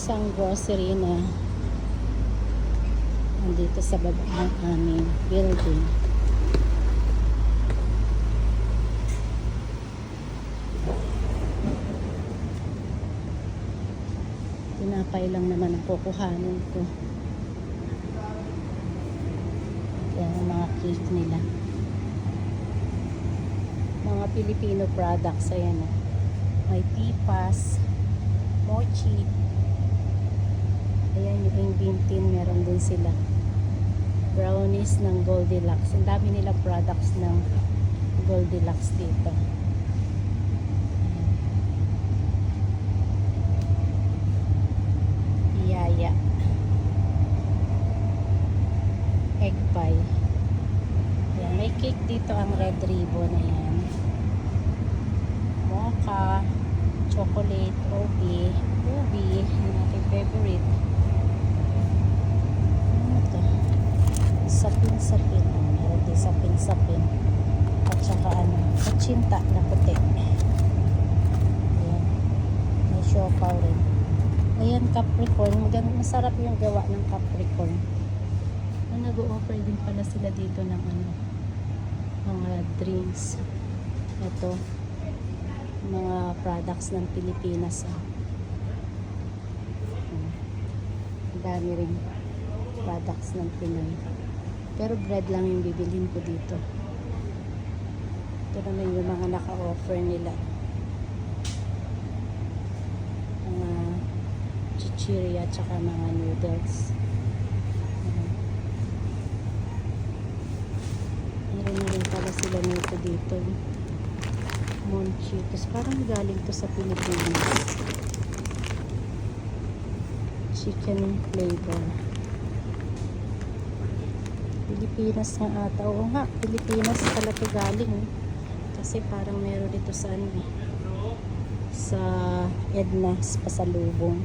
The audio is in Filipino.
isang grocery na nandito sa baba ng aming building. Tinapay lang naman ang kukuhanin ko. Yan ang mga cake nila. Mga Filipino products. Ayan o. May pipas, mochi. Ayan yung Invintin. Meron din sila. Brownies ng Goldilocks. Ang dami nila products ng Goldilocks dito. Yaya. Egg pie. Ayan, may cake dito ang red ribbon. Ayan. Mocha, chocolate, ubi, ubi, yung aking favorite. Ano to? Sapin-sapin. Meron din sapin-sapin. At saka ano, kachinta na puti. Ayan. May siopaw rin. Ayan, Capricorn. Masarap yung gawa ng Capricorn. Ah, nag-o-offer din pala sila dito ng ano, mga drinks. Ito, mga products ng Pilipinas. Ah. Hmm. Dami rin products ng Pinoy. Pero bread lang yung bibilhin ko dito. Ito naman yung mga naka-offer nila. Mga chichirya tsaka mga noodles. Meron na rin pala sila nito dito. Monchitos. Parang galing to sa Pilipinas. Chicken flavor. Pilipinas nga ata. Oo nga, Pilipinas pala to galing. Kasi parang meron dito sa ano eh. Sa Edna's Pasalubong.